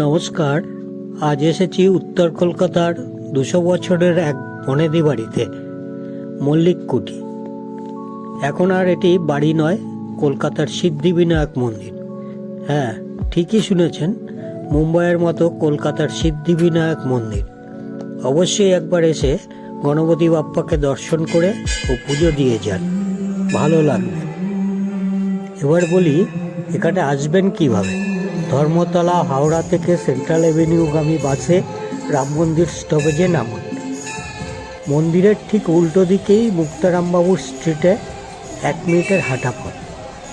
নমস্কার। আজ এসেছি উত্তর কলকাতার দুশো বছরের এক বনেদি বাড়িতে মল্লিক কুটি এখন আর এটি বাড়ি নয়, কলকাতার সিদ্ধিবিনায়ক মন্দির। হ্যাঁ ঠিকই শুনেছেন, মুম্বাইয়ের মতো কলকাতার সিদ্ধিবিনায়ক মন্দির। অবশ্যই একবার এসে গণপতি বাপ্পাকে দর্শন করে ও পুজো দিয়ে যান, ভালো লাগবে। এবার বলি, এখানে আসবেন কীভাবে? ধর্মতলা হাওড়া থেকে সেন্ট্রাল এভিনিউগামী বাসে রাম মন্দির স্টপেজে নামুন। মন্দিরের ঠিক উল্টো দিকেই মুক্তারামবাবুর স্ট্রিটে এক মিনিটের হাঁটা পথ।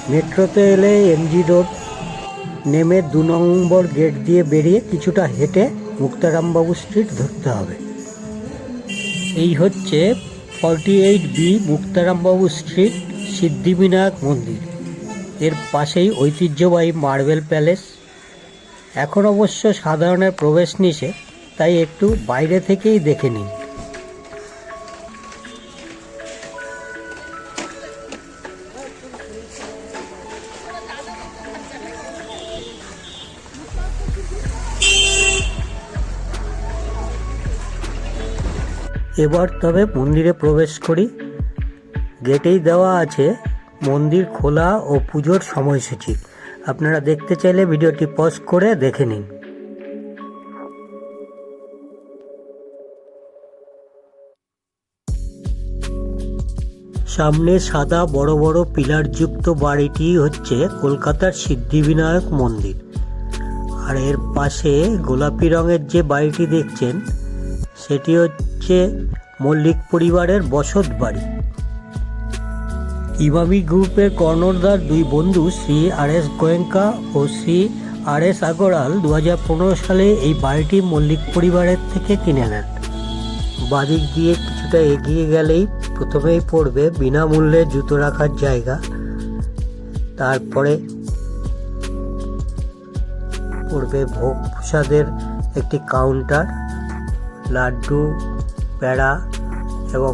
মেট্রোতে এলে এমজি রোড নেমে দু নম্বর গেট দিয়ে বেরিয়ে কিছুটা হেঁটে মুক্তারামবাবু স্ট্রিট ধরতে হবে। এই হচ্ছে forty eight B Muktarambabu street Siddhivinayak মন্দির। এর পাশেই ঐতিহ্যবাহী মার্বেল প্যালেস। এখন অবশ্য সাধারণের প্রবেশ নিষেধ, তাই একটু বাইরে থেকেই দেখে নিন। এবার তবে মন্দিরে প্রবেশ করি। গেটেই দেওয়া আছে মন্দির খোলা ও পুজোর সময়সূচি। আপনারা দেখতে চাইলে ভিডিওটি পজ করে দেখে নিন। সামনে সাদা বড় বড় পিলারযুক্ত বাড়িটি হচ্ছে কলকাতার সিদ্ধিবিনায়ক মন্দির। আর এর পাশে গোলাপি রঙের যে বাড়িটি দেখছেন, সেটি হচ্ছে মল্লিক পরিবারের বসত বাড়ি। ইমামি গ্রুপের কর্ণধার দুই বন্ধু শ্রী আর এস গোয়েঙ্কা ও শ্রী আর এস আগরাল দু হাজার পনেরো সালে এই বাড়িটি মল্লিক পরিবারের থেকে কিনে নেন। বাদিক দিয়ে কিছুটা এগিয়ে গেলেই প্রথমেই পড়বে বিনামূল্যে জুতো রাখার জায়গা। তারপরে পড়বে ভোগ প্রসাদের একটি কাউন্টার লাড্ডু প্যাড়া এবং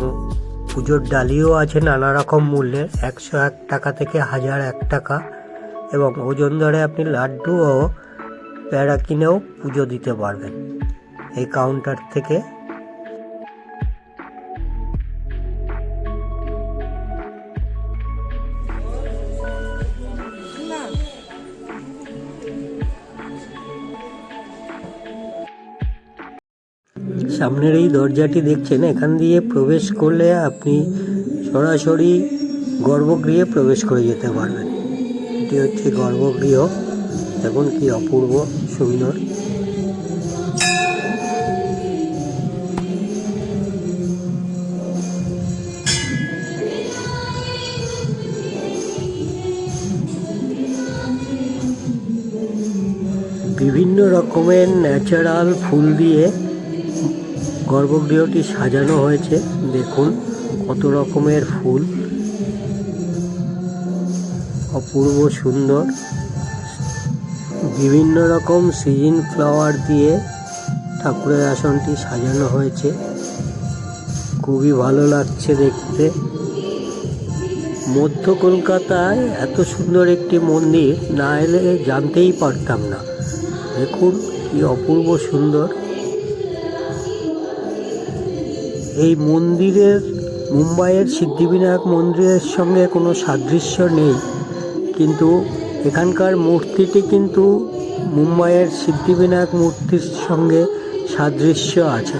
পুজোর ডালিও আছে নানা রকম মূল্যের, একশো এক টাকা থেকে হাজার এক টাকা। এবং ওজন দরে আপনি লাড্ডু ও প্যাড়া কিনেও পুজো দিতে পারবেন। এই কাউন্টার থেকে সামনের এই দরজাটি দেখছেন, এখান দিয়ে প্রবেশ করলে আপনি সরাসরি গর্ভগৃহে প্রবেশ করে যেতে পারবেন। এটি হচ্ছে গর্ভগৃহ। দেখুন কি অপূর্ব সুন্দর। বিভিন্ন রকমের ন্যাচারাল ফুল দিয়ে গর্ভগৃহটি সাজানো হয়েছে। দেখুন, কত রকমের ফুল। অপূর্ব সুন্দর। বিভিন্ন রকম সিজন ফ্লাওয়ার দিয়ে ঠাকুরের আসনটি সাজানো হয়েছে। খুবই ভালো লাগছে দেখতে। মধ্য কলকাতায় এত সুন্দর একটি মন্দির না এলে জানতেই পারতাম না। দেখুন, কি অপূর্ব সুন্দর। এই মন্দিরের, মুম্বাইয়ের সিদ্ধিবিনায়ক মন্দিরের সঙ্গে কোনো সাদৃশ্য নেই। কিন্তু এখানকার মূর্তিটি কিন্তু মুম্বাইয়ের সিদ্ধিবিনায়ক মূর্তির সঙ্গে সাদৃশ্য আছে।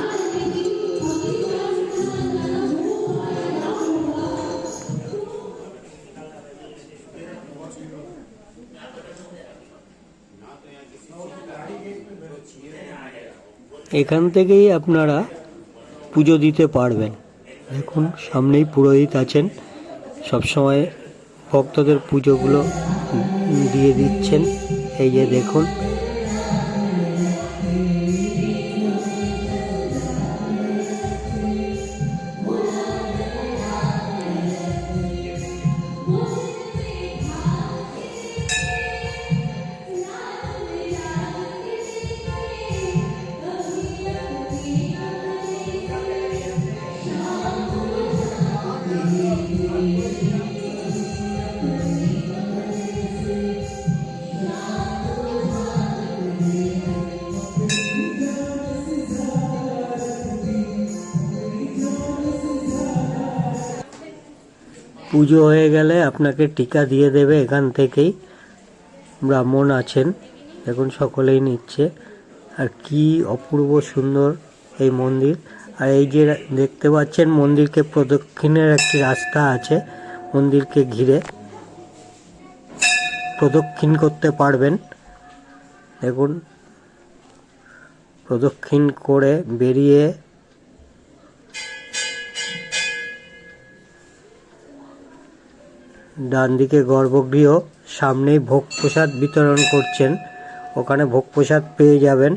এখান থেকেই আপনারা পুজো দিতে পারবেন। দেখুন, সামনেই পুরোহিত আছেন। সবসময় ভক্তদের পুজোগুলো দিয়ে দিচ্ছেন। এই যে দেখুন পুজো হয়ে গেলে আপনাকে টিকা দিয়ে দেবে এখান থেকেই। ব্রাহ্মণ আছেন এখন সকলেই নিচ্ছে। আর কি অপূর্ব সুন্দর এই মন্দির। আর এই যে দেখতে পাচ্ছেন, মন্দিরকে প্রদক্ষিণের একটি রাস্তা আছে, মন্দিরকে ঘিরে। প্রদক্ষিণ করতে পারবেন। দেখুন, প্রদক্ষিণ করে বেরিয়ে ডান দিকে গর্ভগৃহ, সামনেই ভোগ প্রসাদ বিতরণ করছেন। ওখানে ভোগ প্রসাদ পেয়ে যাবেন।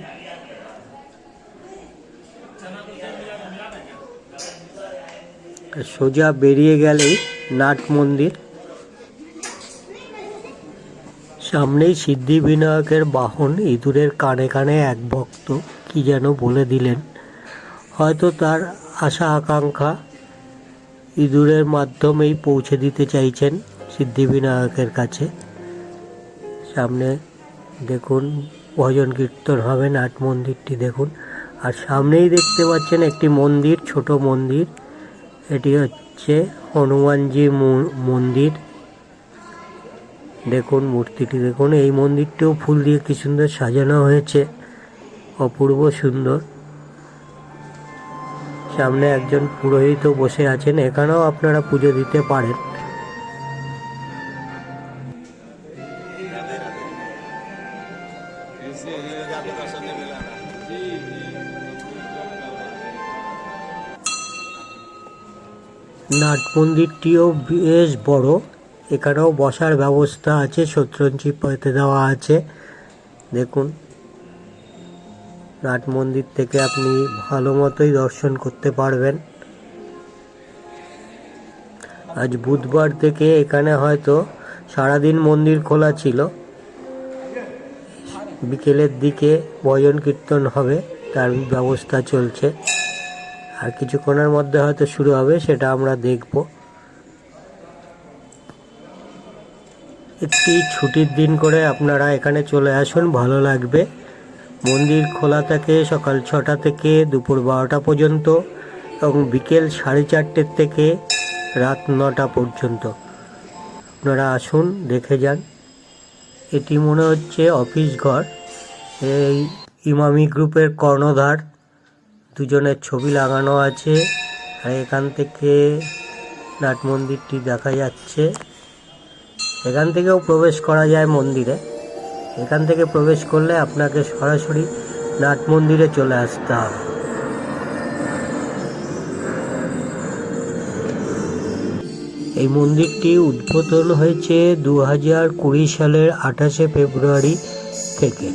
সোজা বেরিয়ে গেলেই নাট মন্দির। সামনেই সিদ্ধি বিনায়কের বাহন, ইঁদুরের কানে কানে এক ভক্ত, কি যেন বলে দিলেন। হয়তো তার আশা আকাঙ্ক্ষা ইঁদুরের মাধ্যমেই পৌঁছে দিতে চাইছেন সিদ্ধিবিনায়কের কাছে। সামনে দেখুন, ভজন কীর্তন হবে, নাট মন্দিরটি দেখুন। আর সামনেই দেখতে পাচ্ছেন একটি মন্দির, ছোট মন্দির। এটি হচ্ছে হনুমানজি মন্দির। দেখুন, মূর্তিটি দেখুন। এই মন্দিরটিও ফুল দিয়ে কি সুন্দর সাজানো হয়েছে। অপূর্ব সুন্দর। সামনে একজন পুরোহিত বসে আছেন, এখানেও আপনারা পুজো দিতে পারেন। নাট মন্দিরটিও বেশ বড়, এখানেও বসার ব্যবস্থা আছে শতরঞ্জি পেতে দেওয়া আছে। দেখুন। নাট মন্দির থেকে আপনি ভালো মতোই দর্শন করতে পারবেন। আজ বুধবার থেকে এখানে হয়তো সারাদিন মন্দির খোলা ছিল। বিকেলের দিকে ভজন কীর্তন হবে, তার ব্যবস্থা চলছে। আর কিছুক্ষণের মধ্যে হয়তো শুরু হবে, সেটা আমরা দেখব। একটি ছুটির দিন করে আপনারা এখানে চলে আসুন, ভালো লাগবে। মন্দির খোলা থাকে সকাল ছটা থেকে দুপুর বারোটা পর্যন্ত এবং বিকেল সাড়ে চারটের থেকে রাত নটা পর্যন্ত। আপনারা আসুন, দেখে যান। এটি মনে হচ্ছে অফিস ঘর। এই ইমামি গ্রুপের কর্ণধার। দুজনের ছবি লাগানো আছে। আর এখান থেকে নাট মন্দিরটি দেখা যাচ্ছে। এখান থেকেও প্রবেশ করা যায় মন্দিরে। এখান থেকে প্রবেশ করলে আপনাকে সরাসরি নাট মন্দিরে চলে আসতে হবে। এই মন্দিরটি উদ্বোধন হয়েছে দু হাজার কুড়ি সালের আঠাশে ফেব্রুয়ারি থেকে।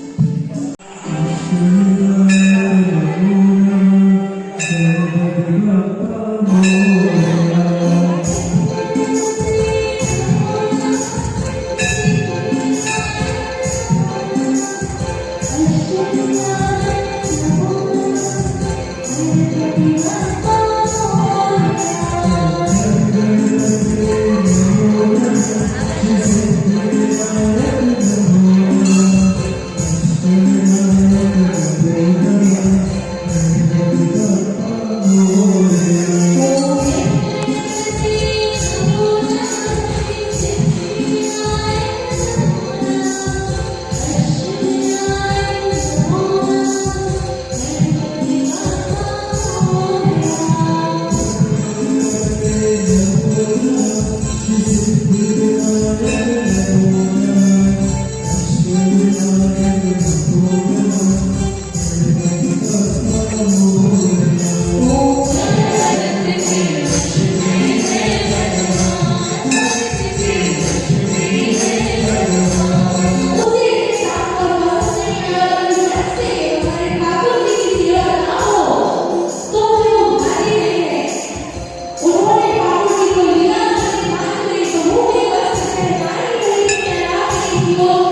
Senhor.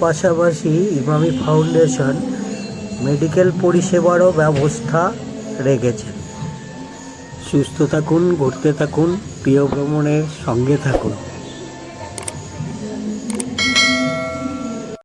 পাশাপাশি ইমামি ফাউন্ডেশন মেডিকেল পরিষেবারও ব্যবস্থা রেখেছে। সুস্থ থাকুন, ঘুরতে থাকুন, প্রিয় ভ্রমণের সঙ্গে থাকুন।